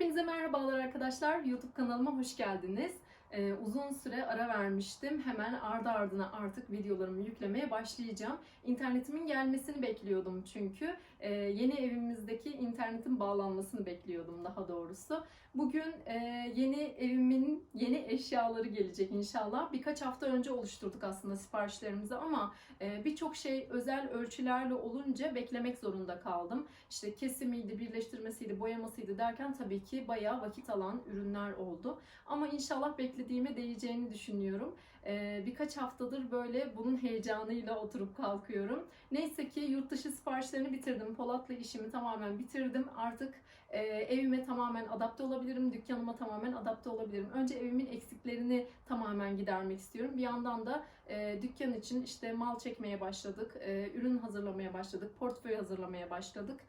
Hepinize merhabalar arkadaşlar. YouTube kanalıma hoş geldiniz. Ee, uzun süre ara vermiştim. Hemen ardı ardına artık videolarımı yüklemeye başlayacağım. İnternetimin gelmesini bekliyordum çünkü. Ee, yeni evimizdeki internetin bağlanmasını bekliyordum daha doğrusu. Bugün e, yeni evimin yeni eşyaları gelecek inşallah. Birkaç hafta önce oluşturduk aslında siparişlerimizi ama e, birçok şey özel ölçülerle olunca beklemek zorunda kaldım. İşte kesimiydi, birleştirmesiydi, boyamasıydı derken tabii ki bayağı vakit alan ürünler oldu. Ama inşallah beklediğime değeceğini düşünüyorum. Ee, birkaç haftadır böyle bunun heyecanıyla oturup kalkıyorum. Neyse ki yurt dışı siparişlerini bitirdim. Polat'la işimi tamamen bitirdim. Artık e, evime tamamen adapte olabilirim. Dükkanıma tamamen adapte olabilirim. Önce evimin eksiklerini tamamen gidermek istiyorum. Bir yandan da e, dükkan için işte mal çekmeye başladık. e, ürün hazırlamaya başladık. Portföy hazırlamaya başladık.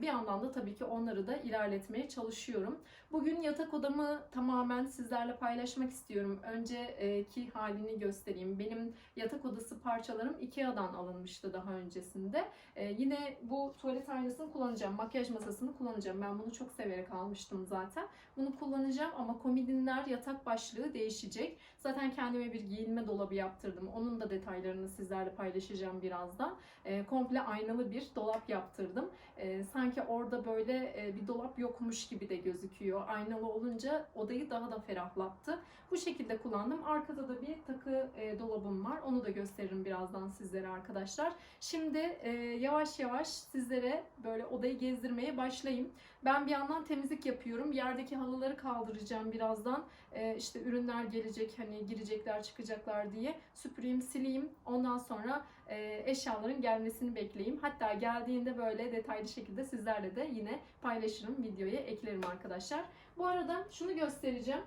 Bir yandan da tabii ki onları da ilerletmeye çalışıyorum. Bugün yatak odamı tamamen sizlerle paylaşmak istiyorum. Önceki halini göstereyim. Benim yatak odası parçalarım Ikea'dan alınmıştı daha öncesinde. Ee, yine bu tuvalet aynasını kullanacağım. Makyaj masasını kullanacağım. Ben bunu çok severek almıştım zaten. Bunu kullanacağım ama komodinler yatak başlığı değişecek. Zaten kendime bir giyinme dolabı yaptırdım. Onun da detaylarını sizlerle paylaşacağım birazdan. Ee, komple aynalı bir dolap yaptırdım. Ee, sanki orada böyle e, bir dolap yokmuş gibi de gözüküyor. Aynalı olunca odayı daha da ferahlattı. Bu şekilde kullandım. Arkada da bir takı e, dolabım var. Onu da gösteririm birazdan sizlere arkadaşlar. Şimdi e, yavaş yavaş sizlere böyle odayı gezdirmeye başlayayım. Ben bir yandan temizlik yapıyorum. Yerdeki halıları kaldıracağım birazdan. E, işte ürünler gelecek hani girecekler çıkacaklar diye süpüreyim sileyim. Ondan sonra e, eşyaların gelmesini bekleyeyim. Hatta geldiğinde böyle detaylı şekilde sizlerle de yine paylaşırım. Videoya eklerim arkadaşlar. Bu arada şunu göstereceğim.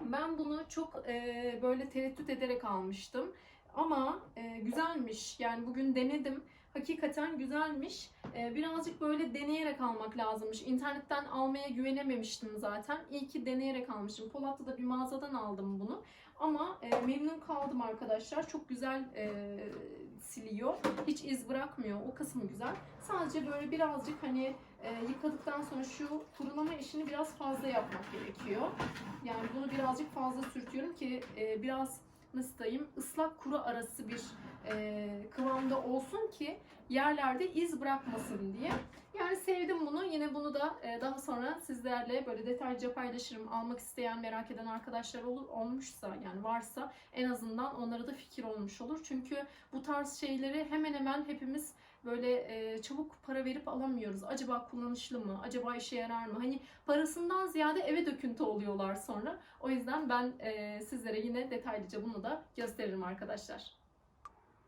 Ben bunu çok e, böyle tereddüt ederek almıştım. Ama e, güzelmiş. Yani bugün denedim. Hakikaten güzelmiş. E, birazcık böyle deneyerek almak lazımmış. İnternetten almaya güvenememiştim zaten. İyi ki deneyerek almışım. Polat'ta da bir mağazadan aldım bunu. Ama e, memnun kaldım arkadaşlar. Çok güzel e, siliyor. Hiç iz bırakmıyor. O kısmı güzel. Sadece böyle birazcık hani e, yıkadıktan sonra şu kurulama işini biraz fazla yapmak gerekiyor. Yani bunu birazcık fazla sürtüyorum ki e, biraz nasıl diyeyim ıslak kuru arası bir e, kıvamda olsun ki yerlerde iz bırakmasın diye. Yani sevdim bunu. Yine bunu da e, daha sonra sizlerle böyle detaylıca paylaşırım. Almak isteyen, merak eden arkadaşlar olur, olmuşsa yani varsa en azından onlara da fikir olmuş olur. Çünkü bu tarz şeyleri hemen hemen hepimiz böyle e, çabuk para verip alamıyoruz. Acaba kullanışlı mı? Acaba işe yarar mı? Hani parasından ziyade eve döküntü oluyorlar sonra. O yüzden ben e, sizlere yine detaylıca bunu da gösteririm arkadaşlar.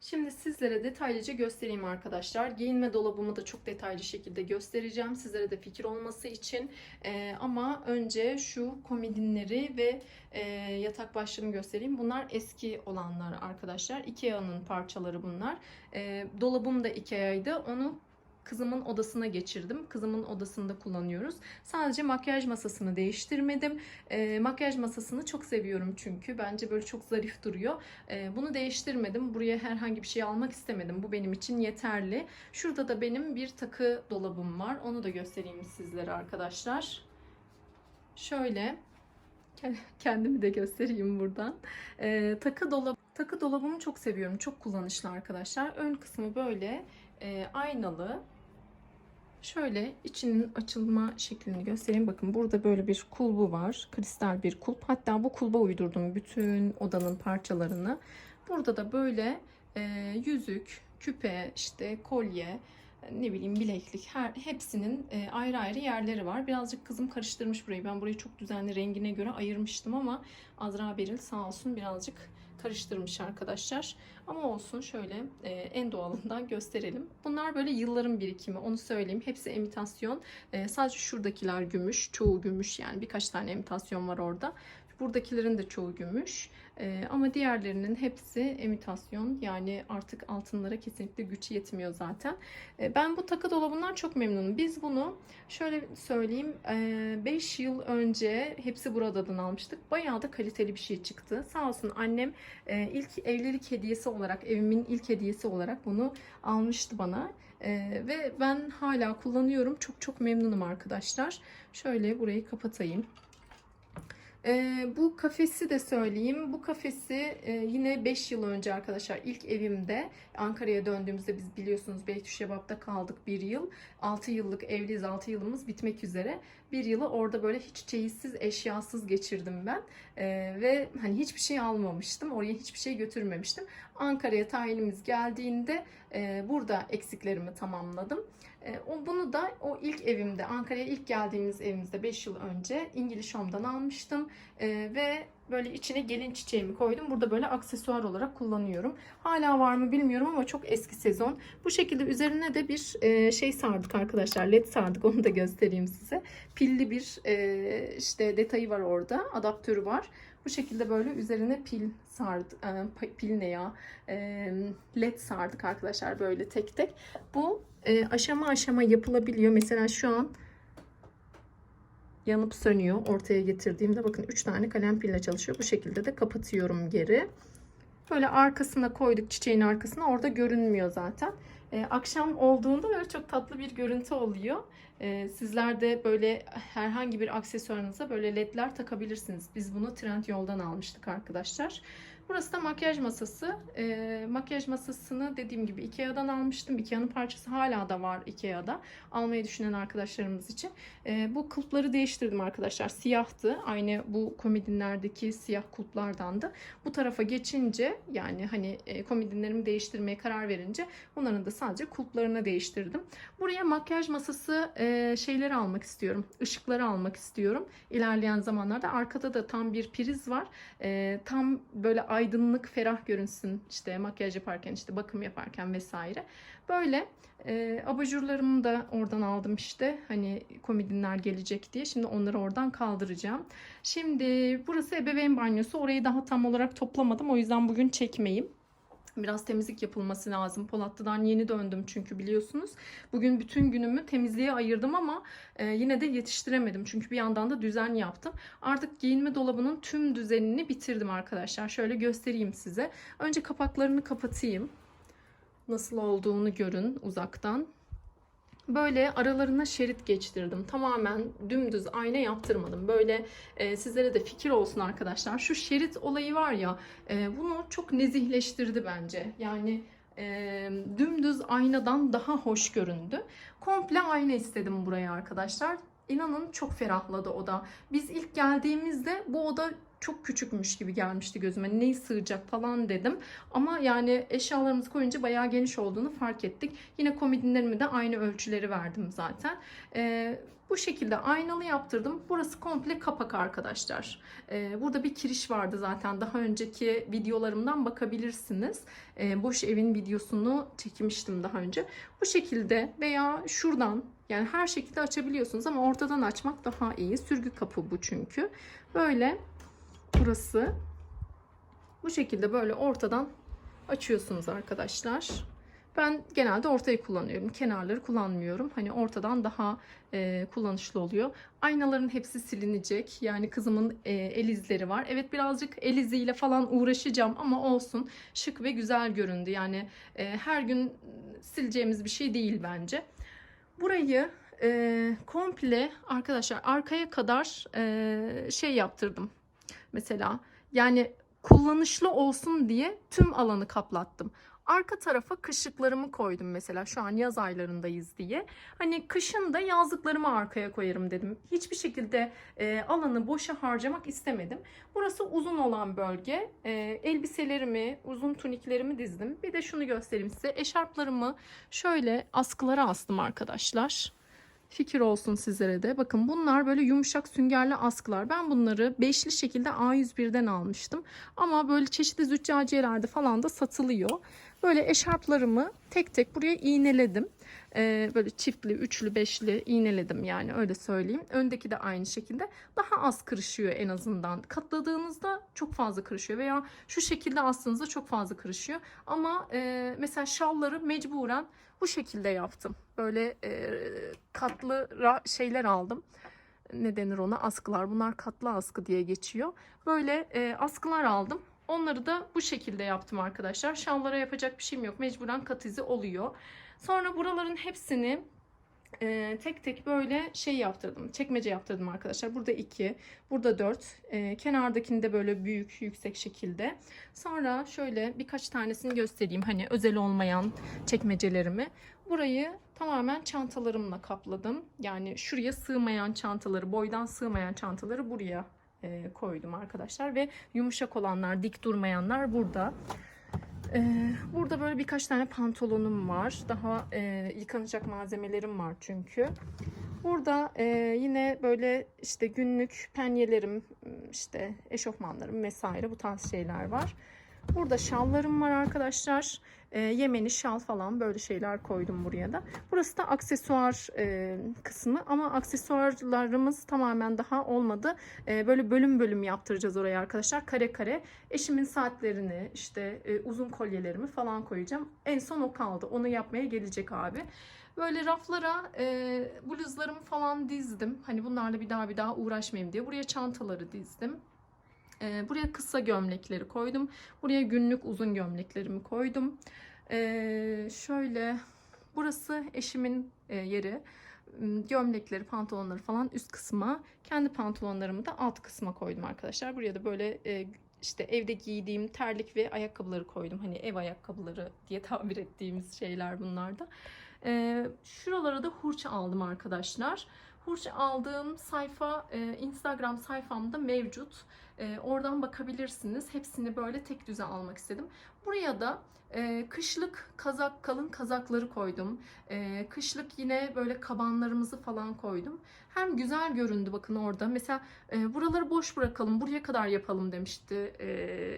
Şimdi sizlere detaylıca göstereyim arkadaşlar. Giyinme dolabımı da çok detaylı şekilde göstereceğim. Sizlere de fikir olması için. Ee, ama önce şu komodinleri ve e, yatak başlığını göstereyim. Bunlar eski olanlar arkadaşlar. Ikea'nın parçaları bunlar. Ee, dolabım da Ikea'ydı. Onu kızımın odasına geçirdim. Kızımın odasında kullanıyoruz. Sadece makyaj masasını değiştirmedim. E, makyaj masasını çok seviyorum çünkü. Bence böyle çok zarif duruyor. E, bunu değiştirmedim. Buraya herhangi bir şey almak istemedim. Bu benim için yeterli. Şurada da benim bir takı dolabım var. Onu da göstereyim sizlere arkadaşlar. Şöyle kendimi de göstereyim buradan. E, takı dolabı Takı dolabımı çok seviyorum. Çok kullanışlı arkadaşlar. Ön kısmı böyle e, aynalı. Şöyle içinin açılma şeklini göstereyim. Bakın burada böyle bir kulbu var. Kristal bir kulp. Hatta bu kulba uydurdum bütün odanın parçalarını. Burada da böyle e, yüzük, küpe, işte kolye, ne bileyim bileklik her hepsinin e, ayrı ayrı yerleri var. Birazcık kızım karıştırmış burayı. Ben burayı çok düzenli rengine göre ayırmıştım ama Azra Beril sağ olsun birazcık karıştırmış arkadaşlar. Ama olsun şöyle e, en doğalından gösterelim. Bunlar böyle yılların birikimi onu söyleyeyim. Hepsi imitasyon. E, sadece şuradakiler gümüş. Çoğu gümüş yani birkaç tane imitasyon var orada. Buradakilerin de çoğu gümüş. Ee, ama diğerlerinin hepsi imitasyon. Yani artık altınlara kesinlikle güç yetmiyor zaten. Ee, ben bu takı dolabından çok memnunum. Biz bunu şöyle söyleyeyim 5 yıl önce hepsi buradan almıştık. Bayağı da kaliteli bir şey çıktı. Sağ olsun annem e, ilk evlilik hediyesi olarak evimin ilk hediyesi olarak bunu almıştı bana. Ee, ve ben hala kullanıyorum. Çok çok memnunum arkadaşlar. Şöyle burayı kapatayım. Ee, bu kafesi de söyleyeyim. Bu kafesi e, yine 5 yıl önce arkadaşlar ilk evimde Ankara'ya döndüğümüzde biz biliyorsunuz Beytüşşebap'ta kaldık bir yıl. 6 yıllık evliyiz 6 yılımız bitmek üzere. Bir yılı orada böyle hiç çeyizsiz eşyasız geçirdim ben. Ee, ve hani hiçbir şey almamıştım. Oraya hiçbir şey götürmemiştim. Ankara'ya tayinimiz geldiğinde e, burada eksiklerimi tamamladım. E, o bunu da o ilk evimde Ankara'ya ilk geldiğimiz evimizde 5 yıl önce İngiliz Home'dan almıştım. E, ve böyle içine gelin çiçeğimi koydum. Burada böyle aksesuar olarak kullanıyorum. Hala var mı bilmiyorum ama çok eski sezon. Bu şekilde üzerine de bir e, şey sardık arkadaşlar. LED sardık onu da göstereyim size. Pilli bir e, işte detayı var orada. Adaptörü var. Bu şekilde böyle üzerine pil sardık. E, pil ne ya? E, LED sardık arkadaşlar böyle tek tek. Bu e, aşama aşama yapılabiliyor. Mesela şu an yanıp sönüyor. Ortaya getirdiğimde bakın 3 tane kalem pille çalışıyor. Bu şekilde de kapatıyorum geri. Böyle arkasına koyduk çiçeğin arkasına. Orada görünmüyor zaten. E, akşam olduğunda böyle çok tatlı bir görüntü oluyor. E, sizler de böyle herhangi bir aksesuarınıza böyle ledler takabilirsiniz. Biz bunu Trendyol'dan almıştık arkadaşlar. Burası da makyaj masası. E, makyaj masasını dediğim gibi Ikea'dan almıştım. Ikea'nın parçası hala da var Ikea'da. Almayı düşünen arkadaşlarımız için. E, bu kulpları değiştirdim arkadaşlar. Siyahtı. Aynı bu komedinlerdeki siyah kulplardandı. Bu tarafa geçince yani hani e, komedinlerimi değiştirmeye karar verince bunların da sadece kulplarını değiştirdim. Buraya makyaj masası e, şeyleri almak istiyorum. Işıkları almak istiyorum. İlerleyen zamanlarda arkada da tam bir priz var. E, tam böyle aydınlık, ferah görünsün işte makyaj yaparken, işte bakım yaparken vesaire. Böyle e, abajurlarımı da oradan aldım işte. Hani komedinler gelecek diye. Şimdi onları oradan kaldıracağım. Şimdi burası ebeveyn banyosu. Orayı daha tam olarak toplamadım. O yüzden bugün çekmeyeyim. Biraz temizlik yapılması lazım. Polatlı'dan yeni döndüm çünkü biliyorsunuz. Bugün bütün günümü temizliğe ayırdım ama e, yine de yetiştiremedim. Çünkü bir yandan da düzen yaptım. Artık giyinme dolabının tüm düzenini bitirdim arkadaşlar. Şöyle göstereyim size. Önce kapaklarını kapatayım. Nasıl olduğunu görün uzaktan. Böyle aralarına şerit geçtirdim. Tamamen dümdüz ayna yaptırmadım. Böyle e, sizlere de fikir olsun arkadaşlar. Şu şerit olayı var ya e, bunu çok nezihleştirdi bence. Yani e, dümdüz aynadan daha hoş göründü. Komple ayna istedim buraya arkadaşlar. İnanın çok ferahladı oda. Biz ilk geldiğimizde bu oda çok küçükmüş gibi gelmişti gözüme. Ne sığacak falan dedim. Ama yani eşyalarımızı koyunca bayağı geniş olduğunu fark ettik. Yine komodinlerimi de aynı ölçüleri verdim zaten. Ee, bu şekilde aynalı yaptırdım. Burası komple kapak arkadaşlar. Ee, burada bir kiriş vardı zaten. Daha önceki videolarımdan bakabilirsiniz. Ee, boş evin videosunu çekmiştim daha önce. Bu şekilde veya şuradan yani her şekilde açabiliyorsunuz ama ortadan açmak daha iyi. Sürgü kapı bu çünkü. Böyle burası. Bu şekilde böyle ortadan açıyorsunuz arkadaşlar. Ben genelde ortayı kullanıyorum. Kenarları kullanmıyorum. Hani ortadan daha e, kullanışlı oluyor. Aynaların hepsi silinecek. Yani kızımın e, el izleri var. Evet birazcık el iziyle falan uğraşacağım ama olsun. Şık ve güzel göründü. Yani e, her gün sileceğimiz bir şey değil bence. Burayı e, komple arkadaşlar arkaya kadar e, şey yaptırdım. Mesela yani kullanışlı olsun diye tüm alanı kaplattım. Arka tarafa kışlıklarımı koydum mesela şu an yaz aylarındayız diye. Hani kışın da yazlıklarımı arkaya koyarım dedim. Hiçbir şekilde e, alanı boşa harcamak istemedim. Burası uzun olan bölge. E, elbiselerimi, uzun tuniklerimi dizdim. Bir de şunu göstereyim size. Eşarplarımı şöyle askılara astım arkadaşlar fikir olsun sizlere de. Bakın bunlar böyle yumuşak süngerli askılar. Ben bunları beşli şekilde A101'den almıştım. Ama böyle çeşitli züccaciyelerde falan da satılıyor. Böyle eşarplarımı tek tek buraya iğneledim. E, böyle çiftli, üçlü, beşli iğneledim yani öyle söyleyeyim. Öndeki de aynı şekilde daha az kırışıyor en azından. Katladığınızda çok fazla kırışıyor veya şu şekilde astığınızda çok fazla kırışıyor. Ama e, mesela şalları mecburen bu şekilde yaptım. Böyle e, katlı şeyler aldım. Ne denir ona? Askılar. Bunlar katlı askı diye geçiyor. Böyle e, askılar aldım. Onları da bu şekilde yaptım arkadaşlar. Şallara yapacak bir şeyim yok. Mecburen kat izi oluyor. Sonra buraların hepsini e, tek tek böyle şey yaptırdım. Çekmece yaptırdım arkadaşlar. Burada iki, burada dört. E, kenardakini de böyle büyük, yüksek şekilde. Sonra şöyle birkaç tanesini göstereyim. Hani özel olmayan çekmecelerimi. Burayı tamamen çantalarımla kapladım. Yani şuraya sığmayan çantaları, boydan sığmayan çantaları buraya e, koydum arkadaşlar. Ve yumuşak olanlar, dik durmayanlar burada. Ee, burada böyle birkaç tane pantolonum var. Daha e, yıkanacak malzemelerim var çünkü. Burada e, yine böyle işte günlük penyelerim, işte eşofmanlarım vesaire bu tarz şeyler var. Burada şallarım var arkadaşlar. E, Yemeni şal falan böyle şeyler koydum buraya da. Burası da aksesuar e, kısmı ama aksesuarlarımız tamamen daha olmadı. E, böyle bölüm bölüm yaptıracağız oraya arkadaşlar. Kare kare. Eşimin saatlerini işte e, uzun kolyelerimi falan koyacağım. En son o kaldı. Onu yapmaya gelecek abi. Böyle raflara e, bluzlarımı falan dizdim. Hani bunlarla bir daha bir daha uğraşmayayım diye. Buraya çantaları dizdim. E, buraya kısa gömlekleri koydum. Buraya günlük uzun gömleklerimi koydum. E, şöyle burası eşimin e, yeri. M, Gömlekleri, pantolonları falan üst kısma. Kendi pantolonlarımı da alt kısma koydum arkadaşlar. Buraya da böyle e, işte evde giydiğim terlik ve ayakkabıları koydum. Hani ev ayakkabıları diye tabir ettiğimiz şeyler bunlar da. E, şuralara da hurç aldım arkadaşlar. Hurç aldığım sayfa e, Instagram sayfamda mevcut. E, oradan bakabilirsiniz. Hepsini böyle tek düze almak istedim. Buraya da e, kışlık kazak, kalın kazakları koydum. E, kışlık yine böyle kabanlarımızı falan koydum. Hem güzel göründü bakın orada. Mesela e, buraları boş bırakalım, buraya kadar yapalım demişti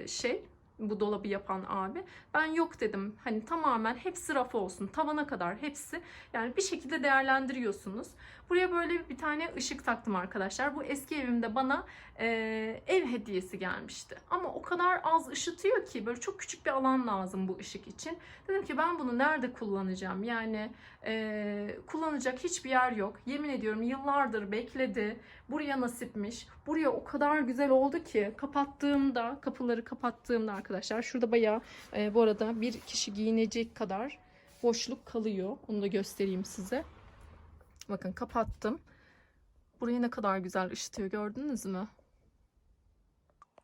şey bu dolabı yapan abi. Ben yok dedim. Hani tamamen hepsi raf olsun. Tavana kadar hepsi. Yani bir şekilde değerlendiriyorsunuz. Buraya böyle bir tane ışık taktım arkadaşlar. Bu eski evimde bana e, ev hediyesi gelmişti. Ama o kadar az ışıtıyor ki böyle çok küçük bir alan lazım bu ışık için. Dedim ki ben bunu nerede kullanacağım? Yani e, kullanacak hiçbir yer yok. Yemin ediyorum yıllardır bekledi. Buraya nasipmiş. Buraya o kadar güzel oldu ki kapattığımda, kapıları kapattığımda arkadaşlar şurada bayağı e, bu arada bir kişi giyinecek kadar boşluk kalıyor. Onu da göstereyim size. Bakın kapattım. Burayı ne kadar güzel ışıtıyor gördünüz mü?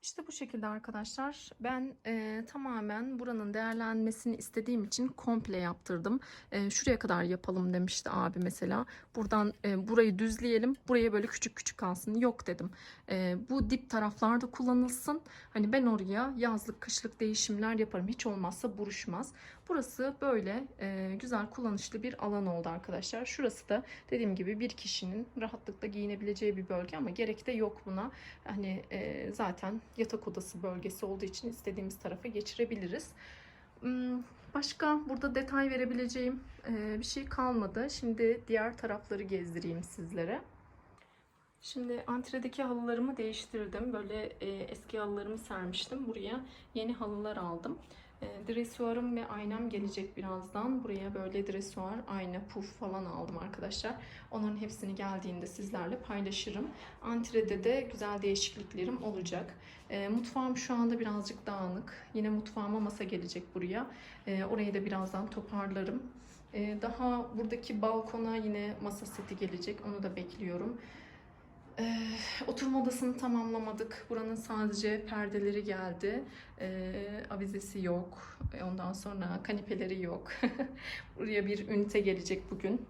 İşte bu şekilde arkadaşlar. Ben e, tamamen buranın değerlenmesini istediğim için komple yaptırdım. E, şuraya kadar yapalım demişti abi mesela. Buradan e, burayı düzleyelim. Buraya böyle küçük küçük kalsın. Yok dedim. E, bu dip taraflarda kullanılsın. Hani ben oraya yazlık kışlık değişimler yaparım. Hiç olmazsa buruşmaz. Burası böyle e, güzel kullanışlı bir alan oldu arkadaşlar. Şurası da dediğim gibi bir kişinin rahatlıkla giyinebileceği bir bölge ama gerek de yok buna. Hani e, zaten yatak odası bölgesi olduğu için istediğimiz tarafa geçirebiliriz. Hmm, Başka burada detay verebileceğim e, bir şey kalmadı. Şimdi diğer tarafları gezdireyim sizlere. Şimdi antredeki halılarımı değiştirdim. Böyle e, eski halılarımı sermiştim. Buraya yeni halılar aldım. E, dresuarım ve aynam gelecek birazdan. Buraya böyle dresuar, ayna, puf falan aldım arkadaşlar. Onların hepsini geldiğinde sizlerle paylaşırım. Antrede de güzel değişikliklerim olacak. E, mutfağım şu anda birazcık dağınık. Yine mutfağıma masa gelecek buraya. E, orayı da birazdan toparlarım. E, daha buradaki balkona yine masa seti gelecek. Onu da bekliyorum. Ee, oturma odasını tamamlamadık. Buranın sadece perdeleri geldi. Ee, avizesi yok. E, Ondan sonra kanepeleri yok. Buraya bir ünite gelecek bugün.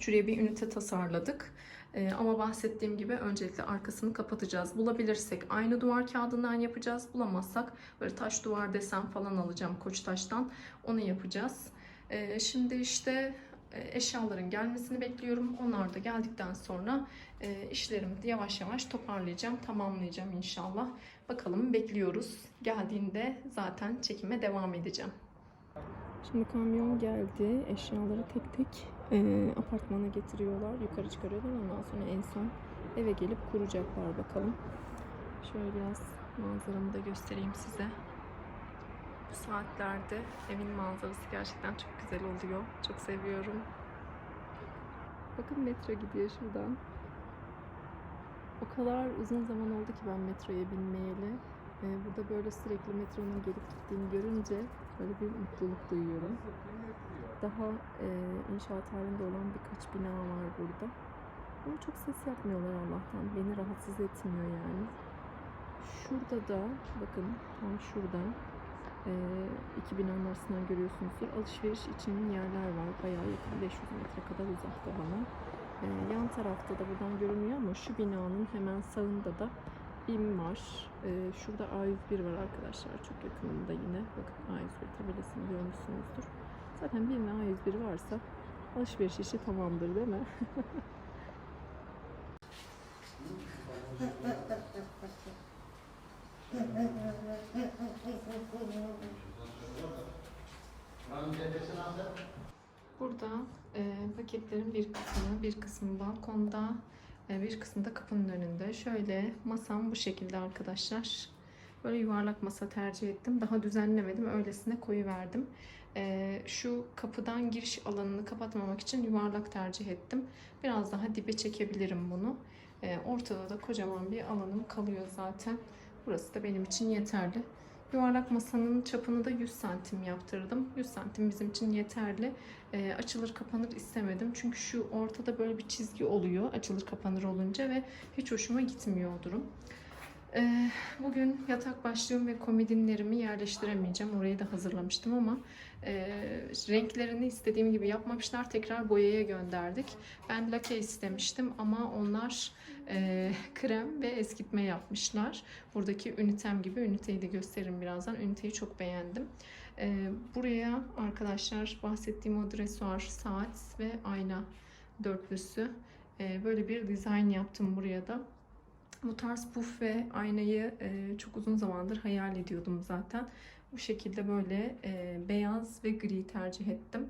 Şuraya bir ünite tasarladık. Ee, ama bahsettiğim gibi öncelikle arkasını kapatacağız. Bulabilirsek aynı duvar kağıdından yapacağız. Bulamazsak böyle taş duvar desen falan alacağım Koçtaş'tan. Onu yapacağız. Ee, şimdi işte eşyaların gelmesini bekliyorum. Onlar da geldikten sonra e, işlerimi yavaş yavaş toparlayacağım, tamamlayacağım inşallah. Bakalım bekliyoruz. Geldiğinde zaten çekime devam edeceğim. Şimdi kamyon geldi. Eşyaları tek tek e, apartmana getiriyorlar. Yukarı çıkarıyorlar. Ondan sonra en son eve gelip kuracaklar bakalım. Şöyle biraz manzaramı da göstereyim size. Bu saatlerde evin manzarası gerçekten çok güzel oluyor. Çok seviyorum. Bakın metro gidiyor şuradan. O kadar uzun zaman oldu ki ben metroya binmeyeli. Ee, burada böyle sürekli metronun gelip gittiğini görünce böyle bir mutluluk duyuyorum. Daha e, inşaat halinde olan birkaç bina var burada. Ama çok ses yapmıyorlar Allah'tan. Beni rahatsız etmiyor yani. Şurada da bakın tam şuradan e, iki binanın arasından görüyorsunuzdur. Alışveriş için yerler var. Bayağı yakın 500 metre kadar uzakta bana. E, yan tarafta da buradan görünüyor ama şu binanın hemen sağında da BİM var. E, şurada A101 var arkadaşlar. Çok yakınında yine. Bakın A101 tabelasını görmüşsünüzdür. Zaten BİM ve A101 varsa alışveriş işi tamamdır değil mi? Burada e, paketlerin bir kısmı, bir kısmı balkonda, e, bir kısmı da kapının önünde. Şöyle masam bu şekilde arkadaşlar. Böyle yuvarlak masa tercih ettim. Daha düzenlemedim. Öylesine koyu verdim. E, şu kapıdan giriş alanını kapatmamak için yuvarlak tercih ettim. Biraz daha dibe çekebilirim bunu. E, ortada da kocaman bir alanım kalıyor zaten. Burası da benim için yeterli. Yuvarlak masanın çapını da 100 santim yaptırdım. 100 santim bizim için yeterli. E, açılır kapanır istemedim. Çünkü şu ortada böyle bir çizgi oluyor açılır kapanır olunca ve hiç hoşuma gitmiyor o durum. E, bugün yatak başlığım ve komodinlerimi yerleştiremeyeceğim. Orayı da hazırlamıştım ama e, renklerini istediğim gibi yapmamışlar. Tekrar boyaya gönderdik. Ben lake istemiştim ama onlar e, krem ve eskitme yapmışlar. Buradaki ünitem gibi üniteyi de gösteririm birazdan. Üniteyi çok beğendim. E, buraya arkadaşlar bahsettiğim o dresuar saat ve ayna dörtlüsü e, böyle bir dizayn yaptım buraya da. Bu tarz puf ve aynayı e, çok uzun zamandır hayal ediyordum zaten. Bu şekilde böyle e, beyaz ve gri tercih ettim.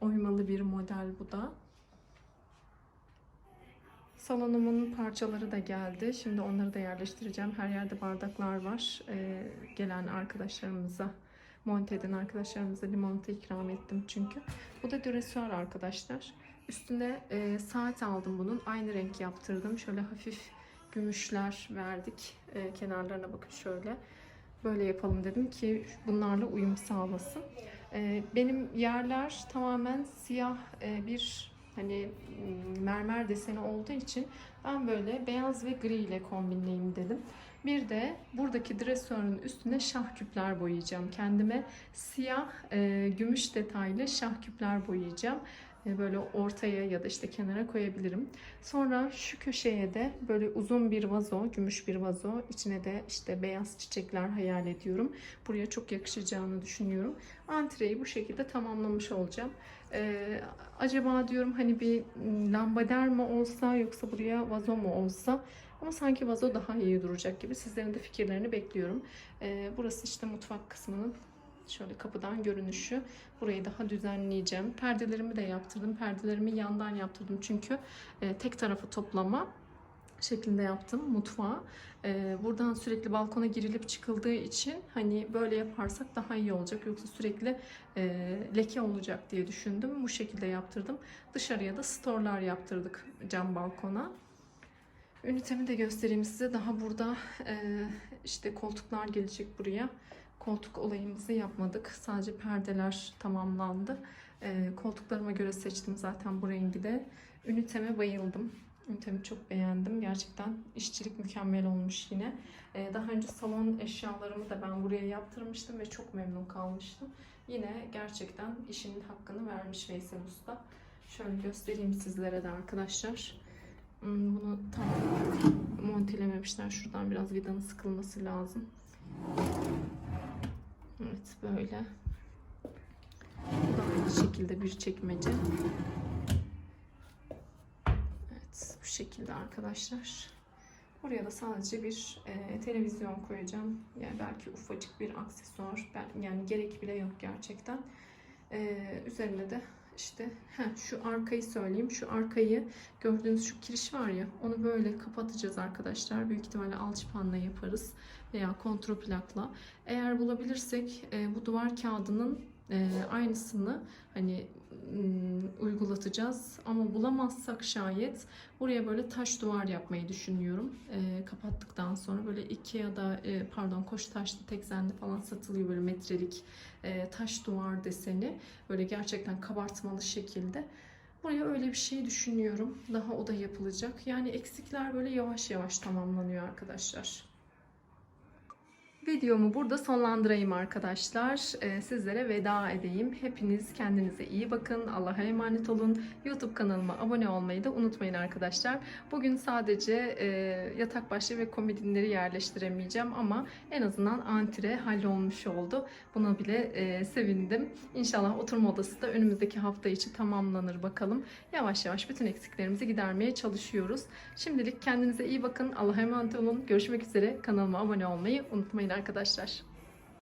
Oymalı bir model bu da. Salonumun parçaları da geldi. Şimdi onları da yerleştireceğim. Her yerde bardaklar var. Ee, gelen arkadaşlarımıza, monte eden arkadaşlarımıza limonata ikram ettim çünkü. Bu da dressuar arkadaşlar. Üstüne e, saat aldım bunun. Aynı renk yaptırdım. Şöyle hafif gümüşler verdik. E, kenarlarına bakın şöyle. Böyle yapalım dedim ki bunlarla uyum sağlasın. E, benim yerler tamamen siyah e, bir hani mermer deseni olduğu için ben böyle beyaz ve gri ile kombinleyeyim dedim. Bir de buradaki dresörün üstüne şah küpler boyayacağım. Kendime siyah e, gümüş detaylı şah küpler boyayacağım. Böyle ortaya ya da işte kenara koyabilirim. Sonra şu köşeye de böyle uzun bir vazo, gümüş bir vazo. İçine de işte beyaz çiçekler hayal ediyorum. Buraya çok yakışacağını düşünüyorum. Antreyi bu şekilde tamamlamış olacağım. Ee, acaba diyorum hani bir lambader mi olsa yoksa buraya vazo mu olsa ama sanki vazo daha iyi duracak gibi. Sizlerin de fikirlerini bekliyorum. Ee, burası işte mutfak kısmının şöyle kapıdan görünüşü. Burayı daha düzenleyeceğim. Perdelerimi de yaptırdım. Perdelerimi yandan yaptırdım çünkü e, tek tarafı toplama şeklinde yaptım mutfağı. Ee, buradan sürekli balkona girilip çıkıldığı için hani böyle yaparsak daha iyi olacak. Yoksa sürekli e, leke olacak diye düşündüm. Bu şekilde yaptırdım. Dışarıya da storlar yaptırdık cam balkona. Ünitemi de göstereyim size. Daha burada e, işte koltuklar gelecek buraya. Koltuk olayımızı yapmadık. Sadece perdeler tamamlandı. E, koltuklarıma göre seçtim zaten bu rengi de. Üniteme bayıldım. Ünitemi çok beğendim. Gerçekten işçilik mükemmel olmuş yine. Ee, daha önce salon eşyalarımı da ben buraya yaptırmıştım ve çok memnun kalmıştım. Yine gerçekten işinin hakkını vermiş Veysel Usta. Şöyle göstereyim sizlere de arkadaşlar. Hmm, Bunu tam montelememişler. Şuradan biraz vidanın sıkılması lazım. Evet böyle. Bu da aynı şekilde bir çekmece. Evet bu şekilde arkadaşlar. Buraya da sadece bir e, televizyon koyacağım. Yani belki ufacık bir aksesuar. Ben, yani gerek bile yok gerçekten. Ee, üzerine de işte heh, şu arkayı söyleyeyim. Şu arkayı gördüğünüz şu kiriş var ya onu böyle kapatacağız arkadaşlar. Büyük ihtimalle alçıpanla yaparız veya kontroplakla. Eğer bulabilirsek e, bu duvar kağıdının e, aynısını hani uygulatacağız ama bulamazsak şayet buraya böyle taş duvar yapmayı düşünüyorum. E, kapattıktan sonra böyle Ikea'da e, pardon Koçtaş'ta Tekzen'de falan satılıyor böyle metrelik e, taş duvar deseni böyle gerçekten kabartmalı şekilde. Buraya öyle bir şey düşünüyorum. Daha o da yapılacak. Yani eksikler böyle yavaş yavaş tamamlanıyor arkadaşlar. Videomu burada sonlandırayım arkadaşlar. Ee, sizlere veda edeyim. Hepiniz kendinize iyi bakın. Allah'a emanet olun. YouTube kanalıma abone olmayı da unutmayın arkadaşlar. Bugün sadece e, yatak başlığı ve komodinleri yerleştiremeyeceğim ama en azından antire hallolmuş oldu. Buna bile e, sevindim. İnşallah oturma odası da önümüzdeki hafta içi tamamlanır bakalım. Yavaş yavaş bütün eksiklerimizi gidermeye çalışıyoruz. Şimdilik kendinize iyi bakın. Allah'a emanet olun. Görüşmek üzere. Kanalıma abone olmayı unutmayın arkadaşlar.